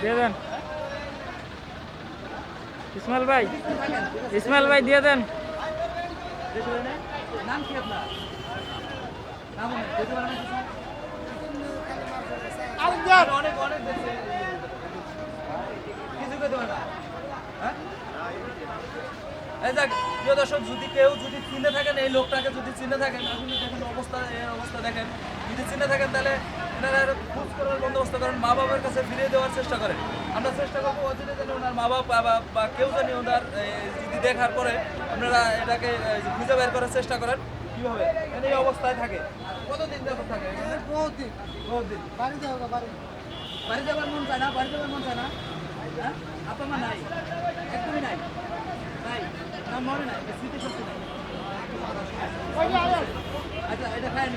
দিয়ে দেন। ইসমাইল ভাই ইসমাইল ভাই দিয়ে দেন। নাম? কি আপনার? নাম অনেক? অনেক কিছু করতে পারে না। হ্যাঁ? এই দেখ প্রিয় দর্শক যদি কেউ যদি চিনে থাকেন এই লোকটাকে যদি চিনে থাকেন আসলে দেখেন অবস্থা অবস্থা দেখেন। যদি চিনে থাকেন তাহলে এর খোঁজ করার বন্দোবস্ত করেন মা বাবার কাছে ফিরিয়ে দেওয়ার চেষ্টা করেন। আমরা চেষ্টা করব অচিরে জানি ওনার মা বাবা বা- কেউ জানি ওনার যদি দেখার পরে আপনারা এটাকে খুঁজে বের করার চেষ্টা করেন। কীভাবে? এই অবস্থায় থাকে। কতদিন যাবত থাকে? এখানে? বহুত বহুদিন। বাড়ি যাও বাড়ি বাড়ি যাবার মন চায় না বাড়ি যাবার মন চায় না। হ্যাঁ? আপা মা নাই? একদমই নাই? নাই? না মনে নাই? স্মৃতি শক্তি নাই? আচ্ছা এটা খাই নি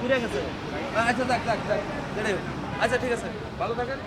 ঘুরে গেছে। আচ্ছা থাক থাক থাক আচ্ছা ঠিক আছে। ভালো থাকেন।